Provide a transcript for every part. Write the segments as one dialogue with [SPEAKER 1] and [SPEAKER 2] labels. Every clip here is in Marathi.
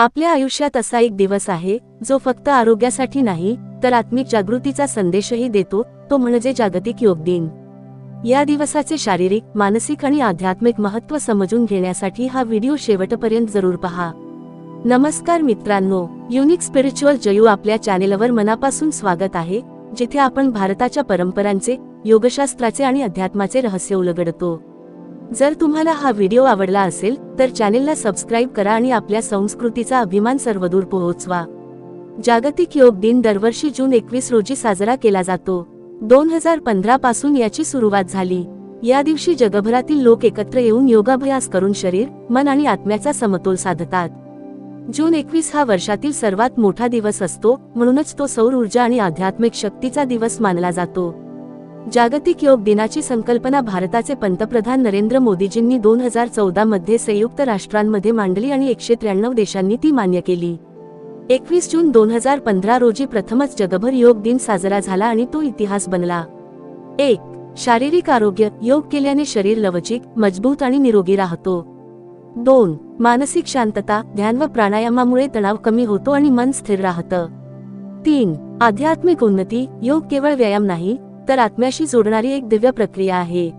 [SPEAKER 1] आपल्या आयुष्यात असा एक दिवस आहे जो फक्त आरोग्यासाठी नाही तर आत्मिक जागृतीचा संदेशही देतो तो म्हणजे जागतिक योग दिन. या दिवसाचे शारीरिक मानसिक आणि आध्यात्मिक महत्त्व समजून घेण्यासाठी हा व्हिडिओ शेवटपर्यंत जरूर पहा. नमस्कार मित्रांनो युनिक स्पिरिच्युअल जयू आपल्या चॅनेलवर मनापासून स्वागत आहे जिथे आपण भारताच्या परंपरांचे योगशास्त्राचे आणि अध्यात्माचे रहस्य उलगडतो. जर तुम्हाला हा व्हिडिओ आवडला असेल तर चॅनेलला सबस्क्राईब करा आणि आपल्या संस्कृतीचा अभिमान सर्वदूर पोहोचवा. जागतिक योग दिन दरवर्षी जून एकवीस रोजी साजरा केला जातो. दोन हजार पंधरा पासून याची सुरुवात झाली. या दिवशी जगभरातील लोक एकत्र येऊन योगाभ्यास करून शरीर मन आणि आत्म्याचा समतोल साधतात. जून एकवीस हा वर्षातील सर्वात मोठा दिवस असतो म्हणूनच तो सौर ऊर्जा आणि आध्यात्मिक शक्तीचा दिवस मानला जातो. जागतिक योग दिनाची संकल्पना भारताचे पंतप्रधान नरेंद्र मोदीजींनी दोन हजार चौदा मध्ये संयुक्त राष्ट्रांमध्ये मांडली आणि एकशे त्र्याण्णव देशांनी ती मान्य केली. एकवीस जून दोन हजार पंधरा रोजी प्रथमच जगभर योग दिन साजरा झाला आणि तो इतिहास बनला. एक शारीरिक आरोग्य योग केल्याने शरीर लवचिक मजबूत आणि निरोगी राहतो. दोन मानसिक शांतता ध्यान व प्राणायामामुळे तणाव कमी होतो आणि मन स्थिर राहतं. तीन आध्यात्मिक उन्नती योग केवळ व्यायाम नाही तर आत्म्याशी जोडणारी एक दिव्य प्रक्रिया आहे.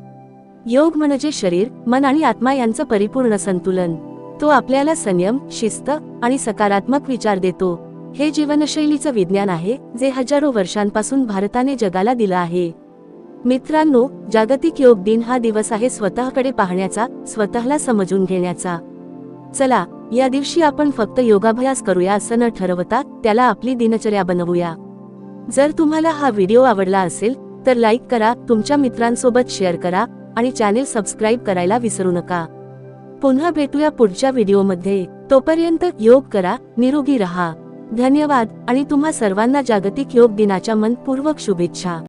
[SPEAKER 1] योग म्हणजे शरीर मन आणि आत्मा यांचं परिपूर्ण संतुलन. तो आपल्याला संयम शिस्त आणि सकारात्मक विचार देतो. हे जीवनशैलीचं विज्ञान आहे जे हजारो वर्षांपासून भारताने जगाला दिलं आहे. मित्रांनो जागतिक योग दिन हा दिवस आहे स्वतःकडे पाहण्याचा स्वतःला समजून घेण्याचा. चला या दिवशी आपण फक्त योगाभ्यास करूया असं न ठरवता त्याला आपली दिनचर्या बनवूया. जर तुम्हाला हा व्हिडिओ आवडला असेल तर लाईक करा तुमच्या मित्रांसोबत शेअर करा आणि चॅनेल सबस्क्राईब करायला विसरू नका. पुन्हा भेटूया पुढच्या व्हिडिओमध्ये. तोपर्यंत योग करा निरोगी रहा. धन्यवाद आणि तुम्हा सर्वांना जागतिक योग दिनाच्या मनपूर्वक शुभेच्छा.